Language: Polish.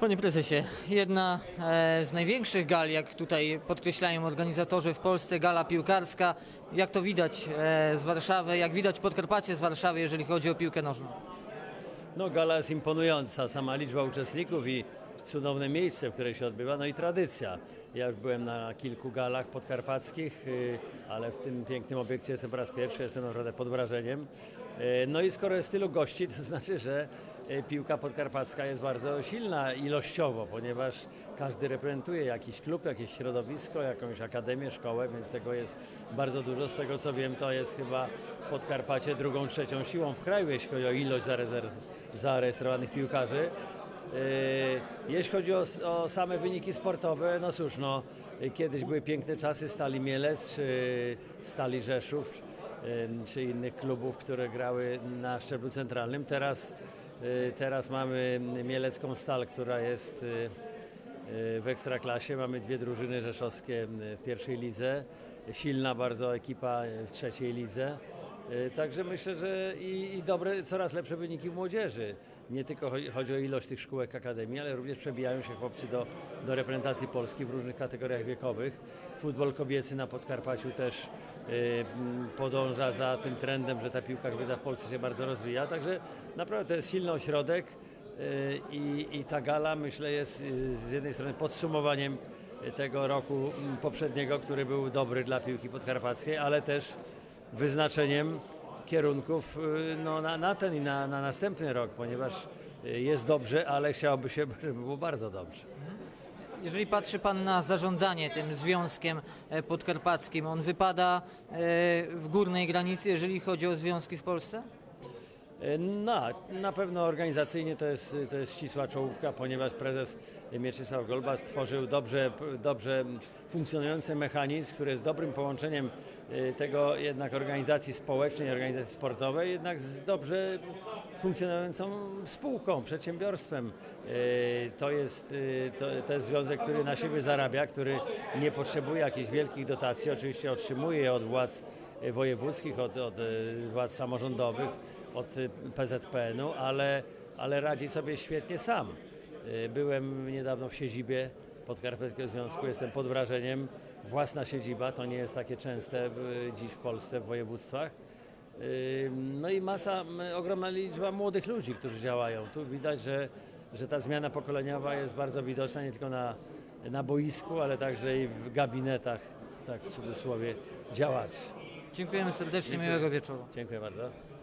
Panie prezesie, jedna e, z największych gal, jak tutaj podkreślają organizatorzy w Polsce, gala piłkarska. Jak to widać e, z Warszawy, jak widać Podkarpacie z Warszawy, jeżeli chodzi o piłkę nożną? No gala jest imponująca, sama liczba uczestników i cudowne miejsce, w którym się odbywa, no i tradycja. Ja już byłem na kilku galach podkarpackich, y, ale w tym pięknym obiekcie jestem po raz pierwszy, jestem naprawdę pod wrażeniem. Y, No i skoro jest tylu gości, to znaczy, że piłka podkarpacka jest bardzo silna ilościowo, ponieważ każdy reprezentuje jakiś klub, jakieś środowisko, jakąś akademię, szkołę, więc tego jest bardzo dużo. Z tego co wiem, to jest chyba Podkarpacie drugą, trzecią siłą w kraju, jeśli chodzi o ilość zarejestrowanych piłkarzy. Yy, Jeśli chodzi o, o same wyniki sportowe, no cóż, no, kiedyś były piękne czasy Stali Mielec, czy Stali Rzeszów, yy, czy innych klubów, które grały na szczeblu centralnym. Teraz, teraz mamy Mielecką Stal, która jest yy, yy, w Ekstraklasie. Mamy dwie drużyny rzeszowskie w pierwszej lidze, silna bardzo ekipa w trzeciej lidze. Y, Także myślę, że i, i dobre, coraz lepsze wyniki młodzieży. Nie tylko chodzi, o ilość tych szkółek akademii, ale również przebijają się chłopcy do, do reprezentacji Polski w różnych kategoriach wiekowych. Futbol kobiecy na Podkarpaciu też y, m, podąża za tym trendem, że ta piłka kobieta w Polsce się bardzo rozwija. Także naprawdę to jest silny ośrodek y, i, i ta gala myślę jest z jednej strony podsumowaniem tego roku m, poprzedniego, który był dobry dla piłki podkarpackiej, ale też wyznaczeniem kierunków y, no, na, na ten i na, na następny rok, ponieważ y, jest dobrze, ale chciałoby się, żeby było bardzo dobrze. Jeżeli patrzy Pan na zarządzanie tym związkiem e, podkarpackim, on wypada e, w górnej granicy, jeżeli chodzi o związki w Polsce? Y, No, na pewno organizacyjnie to jest, to jest ścisła czołówka, ponieważ prezes Mieczysław Golba stworzył dobrze, dobrze funkcjonujący mechanizm, który jest dobrym połączeniem y, tego jednak organizacji społecznej, organizacji sportowej, jednak z dobrze funkcjonującą spółką, przedsiębiorstwem. Y, To jest, to, to jest związek, który na siebie zarabia, który nie potrzebuje jakichś wielkich dotacji, oczywiście otrzymuje je od władz wojewódzkich, od, od władz samorządowych, od y, PZPN-u, ale, ale radzi sobie świetnie sam. Y, Byłem niedawno w siedzibie Podkarpackiego Związku, jestem pod wrażeniem. Własna siedziba to nie jest takie częste dziś w Polsce, w województwach. Y, No i masa, ogromna liczba młodych ludzi, którzy działają. Tu widać, że, że ta zmiana pokoleniowa jest bardzo widoczna nie tylko na, na boisku, ale także i w gabinetach, tak w cudzysłowie, działaczy. Dziękujemy serdecznie, miłego wieczoru. Dziękuję bardzo.